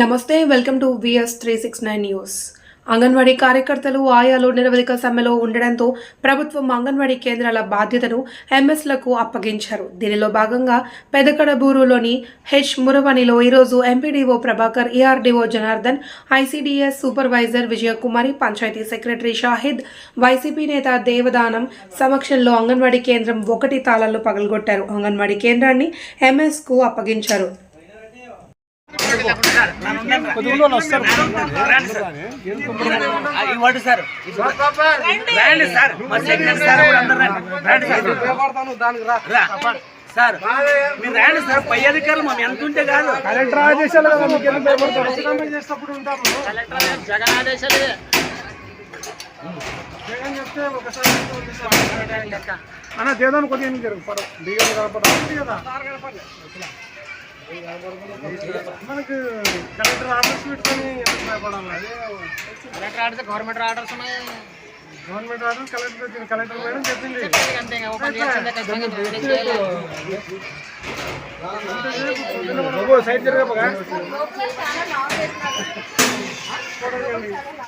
నమస్తే welcome to VS three six nine news anganwadi కార్యకర్తలు ఆయాలు నిరవధిక సమ్మెలో ఉండడంతో ప్రభుత్వం అంగన్వాడీ కేంద్రాల బాధ్యతను ఎంఎస్లకు అప్పగించారు. దీనిలో భాగంగా పెదకడబూరులోని హెచ్ మురవనిలో ఈరోజు MPDO Prabhakar ERDO Janardhan ICDS supervisor Vijayakumari panchayat secretary Shahid YCP నేత దేవదానం సమక్షంలో అంగన్వాడీ కేంద్రం ఒకటి తాళాలు పగలగొట్టారు. అంగన్వాడీ కేంద్రాన్ని ఎంఎస్కు అప్పగించారు. ఇవ్వండి సార్ రండి సార్ రండి సార్ మీరు సార్ పై అధికారులు మేము ఎంత ఉంటే కాదు కలెక్టర్ ఆదేశాలు కదా మీకు ఎందుకు భయపడతారు జగన్ చెప్తే ఒకసారి అన్న దేదాన్ని కొద్దిగా కనపడాలి కదా మనకు కలెక్టర్ ఆర్డర్స్ పెట్టుకొని భయపడాలి కలెక్టర్ ఆర్డర్స్ గవర్నమెంట్ ఆర్డర్స్ ఉన్నాయి. గవర్నమెంట్ ఆర్డర్ కలెక్టర్ వచ్చింది కలెక్టర్ మేడం చెప్పింది. సైడ్ జరగబోగా